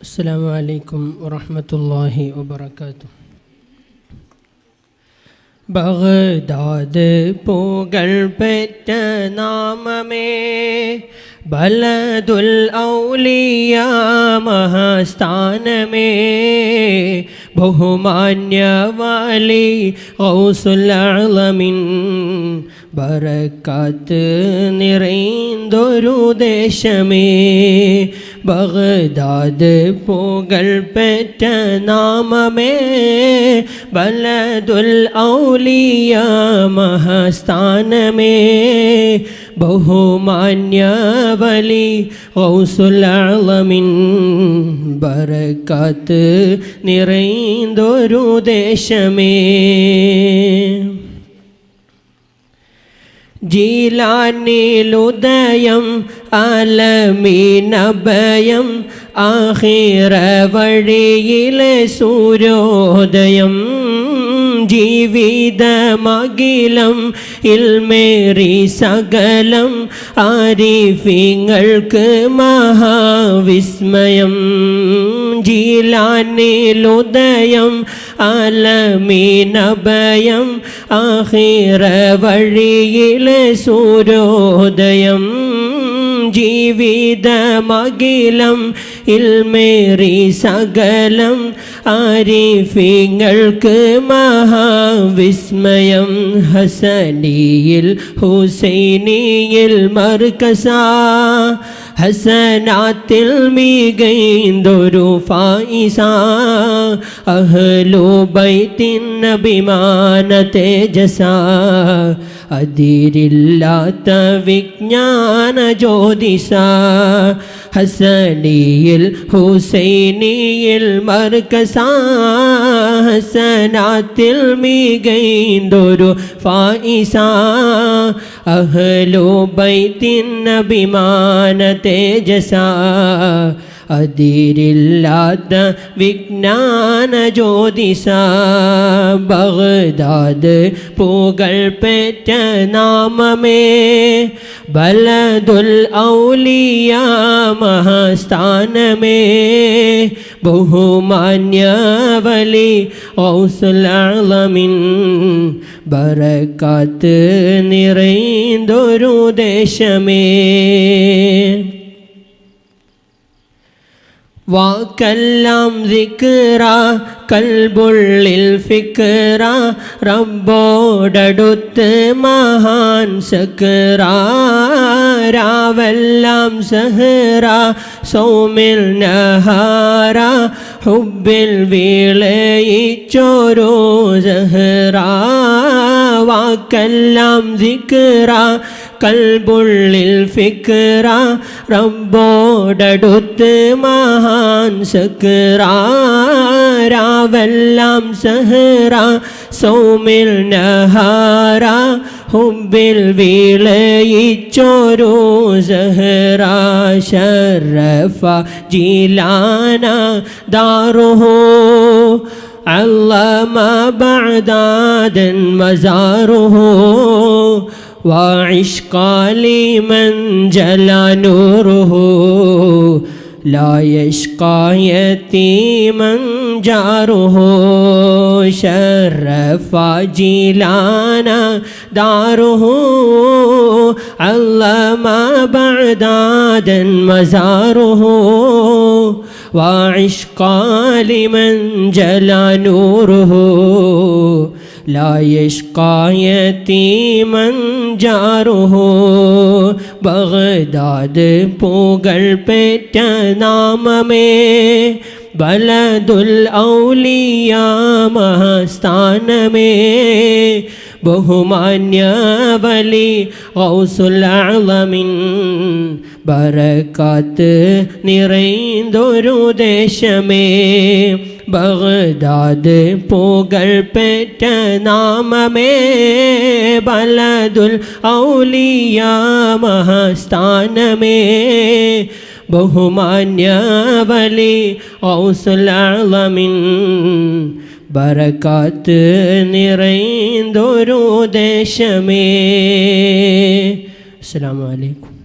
السلام عليكم ورحمة الله وبركاته ബഗ്ദാദ് പൂകൾ പെറ്റ നാമമേ ബലദുൽ ഔലിയ മഹാസ്ഥാനമേ ബഹുമാന്യ വാലി ഔസുൽ അളമിൻ ബറക്കാത്ത് നിറൈന്തൊരു ദേശമേ. ബഗ്ദാദ് പോകൽ പെറ്റ നാമമേ. ബലദുൽ ഔലിയ മഹാസ്ഥാനമേ. ബഹുമാന്യ വലി ഔസുൽ അളമിൻ ബറക്കാത്ത് നിറൈന്തൊരു ദേശമേ. ജീലാനിലുദയം അലമീനഭയം ആഹിറ വഴിയിലെ സൂര്യോദയം ജീവിതമകിലം ഇൽമേറി സകലം ആരിഫിങ്ങൾക്ക് മഹാവിസ്മയം. ജീലാനിലുദയം അലമീനഭയം ആഹിറ വഴിയിലെ സൂര്യോദയം ജീവിതമകിലം ഇൽമേറി സകലം ആരിഫിങ്ങൾക്ക് മഹാവിസ്മയം. ഹസനിയിൽ ഹുസൈനിയിൽ മർക്കസ. ഹസനാത്തിൽ മികൈന്തൊരു ഫായിസ. അഹ്ലു ബൈത്തിൻ അഭിമാന തേജസ. അതിരില്ലാത്ത വിജ്ഞാന ജ്യോതിസ ഹസനിയിൽ ഹുസൈനിയിൽ മർക്കസ ഹസനാത്തിൽ മികൈന്തൊരു ഫായിസ അഹ്ലു ബൈത്തിൻ അഭിമാന തേജസ അതിരില്ലാത്ത വിജ്ഞാന ജ്യോതിസ ബഗ്ദാദ് പൂകൾ പെറ്റ നാമമേ. ബലദുൽ ഔലിയ മഹാസ്ഥാനമേ. ബഹുമാന്യവലി ഔസുലമിൻ ബറക്കാത്ത് നിറൈന്തൊരു ദേശമേ. വാക്കെല്ലാം ദിക്റ കൽബുള്ളിൽ ഫിക്റ റബ്ബോടടുത്ത് മഹാൻ സക്റ രാവെല്ലാം സഹറ സൗമിൽ നഹാര ഹുബിൽ വീളയിച്ചോരോ സഹറ വാക്കെല്ലാം ദിക്റ കൽബുള്ളിൽ ഫിക്റ റബ്ബോടടുത്ത് മഹാൻ സക്രാവെല്ലാം സഹറ സൗമിൽ നഹാര ഹുബിൽ വീളയിച്ചോരോ സഹറ ശരഫ ജീലാന ദാറുഹോ علم بعدادا مزاره وعشق لمن جلى نوره لا يشقى يتيما جاره شرف جيلانا داره علم بعدادا مزاره وعشق لمن جلى نوره لا يشقى يتيما جاره ബഗ്ദാദ് പൂകൾ പെറ്റ നാമമേ ബലദുൽ ഔലിയ മഹാസ്ഥാനമേ ബഹുമാന്യ വലി ഔസുൽ അളമിൻ ബറക്കാത്ത് നിറൈന്തൊരു ദേശമേ. ബഗ്ദാദ് പൂകൾ പെറ്റ നാമമേ. ബലദുൽ ഔലിയ മഹാസ്ഥാനമേ. ബഹുമാന്യ വലി ഔസുൽ അളമിൻ. ബറക്കാത്ത് നിറൈന്തൊരു ദേശമേ. അസ്സലാമു അലൈക്കും.